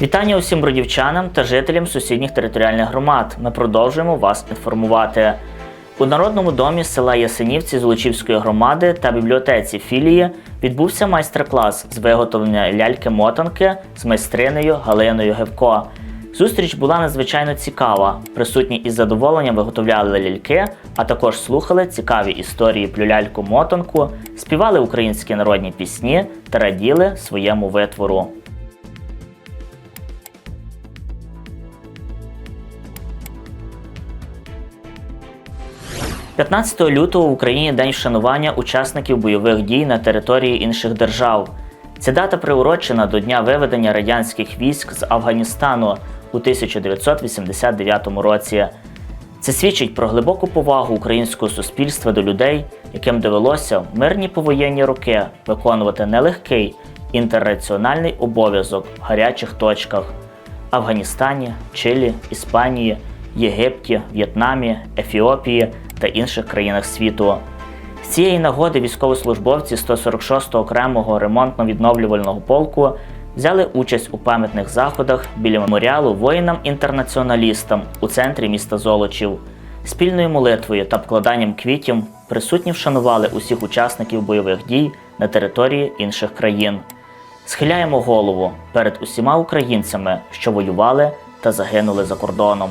Вітання усім бродівчанам та жителям сусідніх територіальних громад. Ми продовжуємо вас інформувати. У Народному домі села Ясенівці Золочівської громади та бібліотеці філії відбувся майстер-клас з виготовлення ляльки-мотанки з майстринею Галиною Гевко. Зустріч була надзвичайно цікава. Присутні із задоволенням виготовляли ляльки, а також слухали цікаві історії про ляльку-мотанку, співали українські народні пісні та раділи своєму витвору. 15 лютого в Україні день вшанування учасників бойових дій на території інших держав. Ця дата приурочена до дня виведення радянських військ з Афганістану у 1989 році. Це свідчить про глибоку повагу українського суспільства до людей, яким довелося в мирні повоєнні роки виконувати нелегкий інтернаціональний обов'язок в гарячих точках Афганістані, Чилі, Іспанії, Єгипті, В'єтнамі, Ефіопії та інших країнах світу. З цієї нагоди військовослужбовці 146-го окремого ремонтно-відновлювального полку взяли участь у пам'ятних заходах біля меморіалу воїнам-інтернаціоналістам у центрі міста Золочів. Спільною молитвою та вкладанням квітів присутні вшанували усіх учасників бойових дій на території інших країн. Схиляємо голову перед усіма українцями, що воювали та загинули за кордоном.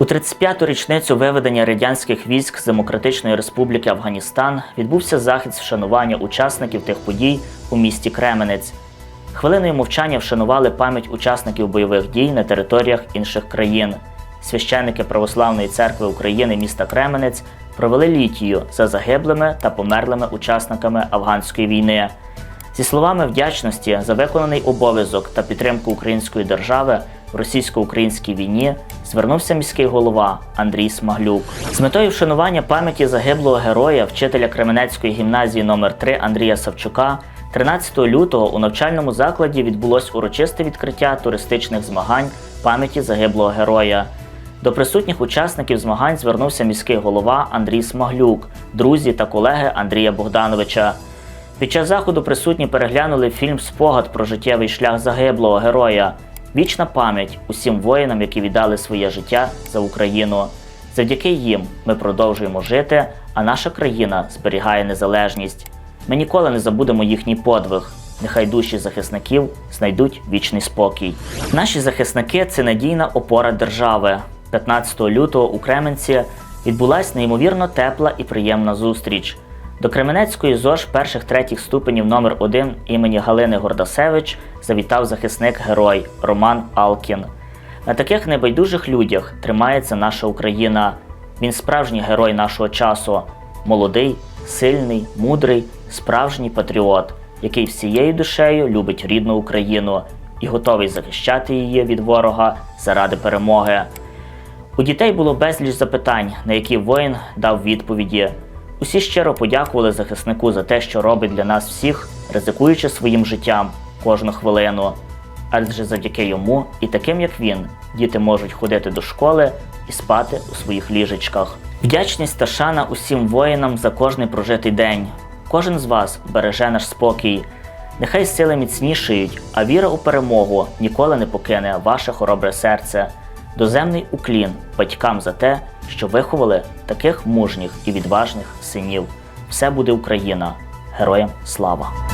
У 35-ту річницю виведення радянських військ з Демократичної Республіки Афганістан відбувся захід з вшанування учасників тих подій у місті Кременець. Хвилиною мовчання вшанували пам'ять учасників бойових дій на територіях інших країн. Священники Православної церкви України міста Кременець провели літію за загиблими та померлими учасниками афганської війни. Зі словами вдячності за виконаний обов'язок та підтримку української держави в російсько-українській війні звернувся міський голова Андрій Смаглюк з метою вшанування пам'яті загиблого героя, вчителя Кременецької гімназії номер 3 Андрія Савчука. 13 лютого у навчальному закладі відбулось урочисте відкриття туристичних змагань пам'яті загиблого героя. До присутніх учасників змагань звернувся міський голова Андрій Смаглюк, друзі та колеги Андрія Богдановича. Під час заходу присутні переглянули фільм Спогад про життєвий шлях загиблого героя. Вічна пам'ять усім воїнам, які віддали своє життя за Україну. Завдяки їм ми продовжуємо жити, а наша країна зберігає незалежність. Ми ніколи не забудемо їхній подвиг. Нехай душі захисників знайдуть вічний спокій. Наші захисники це надійна опора держави. 15 лютого у Кременці відбулась неймовірно тепла і приємна зустріч. До Кременецької ЗОЖ перших третіх ступенів номер 1 імені Галини Гордасевич завітав захисник-герой Роман Алкін. На таких небайдужих людях тримається наша Україна. Він справжній герой нашого часу, молодий, сильний, мудрий, справжній патріот, який всією душею любить рідну Україну і готовий захищати її від ворога заради перемоги. У дітей було безліч запитань, на які воїн дав відповіді. Усі щиро подякували захиснику за те, що робить для нас всіх, ризикуючи своїм життям кожну хвилину. Адже завдяки йому і таким, як він, діти можуть ходити до школи і спати у своїх ліжечках. Вдячність та шана усім воїнам за кожний прожитий день. Кожен з вас береже наш спокій. Нехай сили міцнішають, а віра у перемогу ніколи не покине ваше хоробре серце. Доземний уклін батькам за те, що виховали таких мужніх і відважних синів. Все буде Україна! Героям слава!